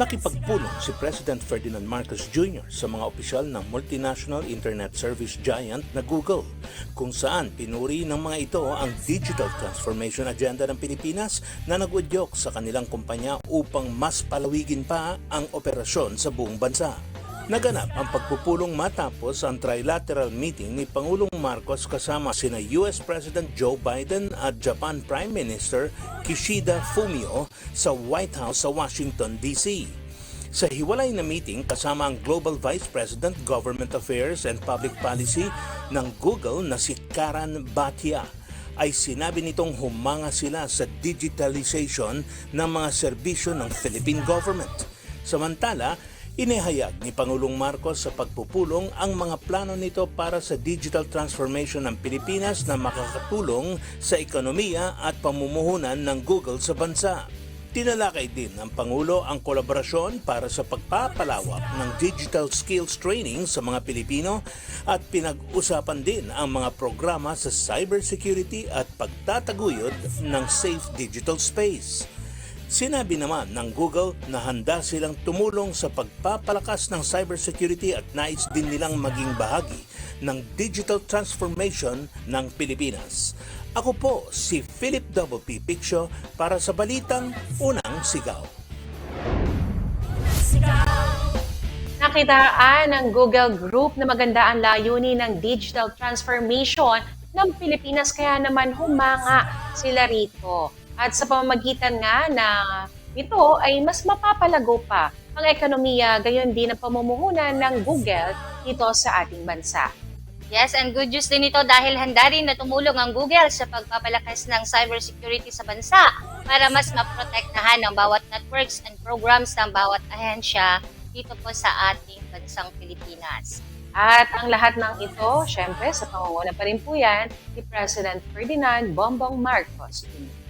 Nakipagpulong si President Ferdinand Marcos Jr. sa mga opisyal ng multinational internet service giant na Google, kung saan pinuri ng mga ito ang digital transformation agenda ng Pilipinas na nagudyok sa kanilang kumpanya upang mas palawigin pa ang operasyon sa buong bansa. Naganap ang pagpupulong matapos ang trilateral meeting ni Pangulong Marcos kasama sina US President Joe Biden at Japan Prime Minister Kishida Fumio sa White House sa Washington, D.C. Sa hiwalay na meeting kasama ang Global Vice President Government Affairs and Public Policy ng Google na si Karan Bhatia ay sinabi nitong humanga sila sa digitalization ng mga serbisyo ng Philippine government. Samantala, Inihayag ni Pangulong Marcos sa pagpupulong ang mga plano nito para sa digital transformation ng Pilipinas na makakatulong sa ekonomiya at pamumuhunan ng Google sa bansa. Tinalakay din ng Pangulo ang kolaborasyon para sa pagpapalawak ng digital skills training sa mga Pilipino at pinag-usapan din ang mga programa sa cybersecurity at pagtataguyod ng safe digital space. Sinabi naman ng Google na handa silang tumulong sa pagpapalakas ng cybersecurity at nais din nilang maging bahagi ng digital transformation ng Pilipinas. Ako po si Philip Double P. Piccio para sa Balitang Unang Sigaw. Nakitaan ng Google Group na maganda ang layunin ng digital transformation ng Pilipinas kaya naman humanga sila rito. At sa pamamagitan nga na ito ay mas mapapalago pa ang ekonomiya gayon din ang pamumuhunan ng Google dito sa ating bansa. Yes, and good news din ito dahil handa rin na tumulong ang Google sa pagpapalakas ng cybersecurity sa bansa para mas maprotektahan ang bawat networks and programs ng bawat ahensya dito po sa ating bansang Pilipinas. At ang lahat ng ito, syempre sa pangunguna pa rin po yan ni President Ferdinand Bongbong Marcos Jr.